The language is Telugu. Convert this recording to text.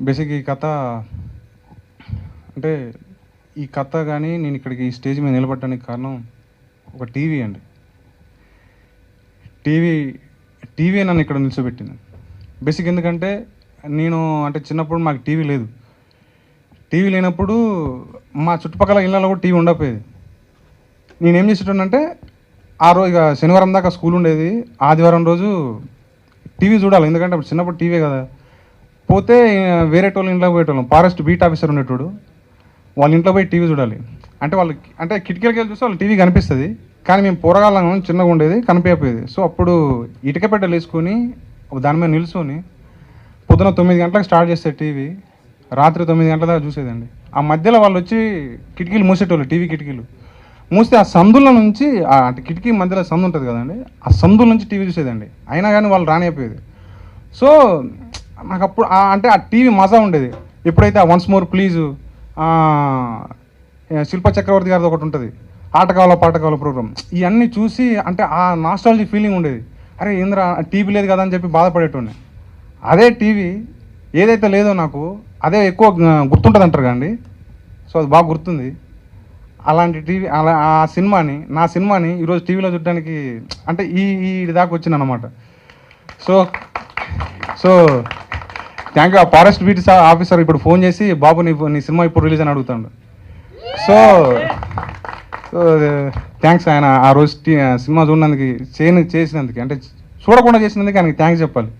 బేసిక్ ఈ కథ అంటే ఈ కథ కానీ నేను ఇక్కడికి ఈ స్టేజ్ మీద నిలబడడానికి కారణం ఒక టీవీ అండి. టీవీ టీవీ నన్ను ఇక్కడ నిల్చోబెట్టింది. బేసిక్ ఎందుకంటే నేను అంటే చిన్నప్పుడు మాకు టీవీ లేదు. టీవీ లేనప్పుడు మా చుట్టుపక్కల ఇళ్ళలో కూడా టీవీ ఉండకపోయేది. నేనేం చేసేటంటే ఆ రోజు ఇక శనివారం దాకా స్కూల్ ఉండేది. ఆదివారం రోజు టీవీ చూడాలి. ఎందుకంటే అప్పుడు చిన్నప్పుడు టీవీ కదా. పోతే వేరే వాళ్ళ ఇంట్లో పోయేటోళ్ళం. ఫారెస్ట్ బీట్ ఆఫీసర్ ఉండేటోడు వాళ్ళ ఇంట్లో పోయి టీవీ చూడాలి. అంటే వాళ్ళకి అంటే కిటికీలకి వెళ్ళి చూస్తే వాళ్ళు టీవీ కనిపిస్తుంది. కానీ మేము పోరగాళ్ళం చిన్నగా ఉండేది కనిపించకపోయేది. సో అప్పుడు ఇటుక పెట్టెలు వేసుకొని దాని మీద నిల్చొని పొద్దున తొమ్మిది గంటలకు స్టార్ట్ చేస్తే టీవీ. రాత్రి తొమ్మిది గంటల దాకా చూసేదండి. ఆ మధ్యలో వాళ్ళు వచ్చి కిటికీలు మూసేటోళ్ళు టీవీ కిటికీలు. మూస్తే ఆ సందుల నుంచి అంటే కిటికీ మధ్యలో సందు ఉంటుంది కదండి ఆ సందుల నుంచి టీవీ చూసేదండి. అయినా కానీ వాళ్ళు రానిపోయేది సో నాకు అప్పుడు అంటే ఆ టీవీ మజా ఉండేది. ఎప్పుడైతే ఆ once more please Shilpa Chakravarthy గారిది ఒకటి ఉంటుంది. ఆటకాల పాటకాల ప్రోగ్రామ్ ఇవన్నీ చూసి అంటే ఆ నాస్టాలజీ ఫీలింగ్ ఉండేది. అరే ఏంద్రా టీవీ లేదు కదా అని చెప్పి బాధపడేటోడిని. అదే టీవీ ఏదైతే లేదో నాకు అదే ఎక్కువ గుర్తుంటుంది అంటారు కానీ సో అది బాగా గుర్తుంది. అలాంటి టీవీ అలా ఆ సినిమాని నా సినిమాని ఈరోజు టీవీలో చూడడానికి అంటే ఈ ఈ దాకా వచ్చింది అన్నమాట సో సో థ్యాంక్ యూ ఆ ఫారెస్ట్ బీట్ ఆఫీసర్ ఇప్పుడు ఫోన్ చేసి బాబు నీ నీ సినిమా ఇప్పుడు రిలీజ్ అని అడుగుతాడు. సో సో థ్యాంక్స్ ఆయన. ఆ రోజు సినిమా చూడడానికి చేయని చేసినందుకు అంటే చూడకుండా చేసినందుకు ఆయనకి థ్యాంక్స్ చెప్పాలి.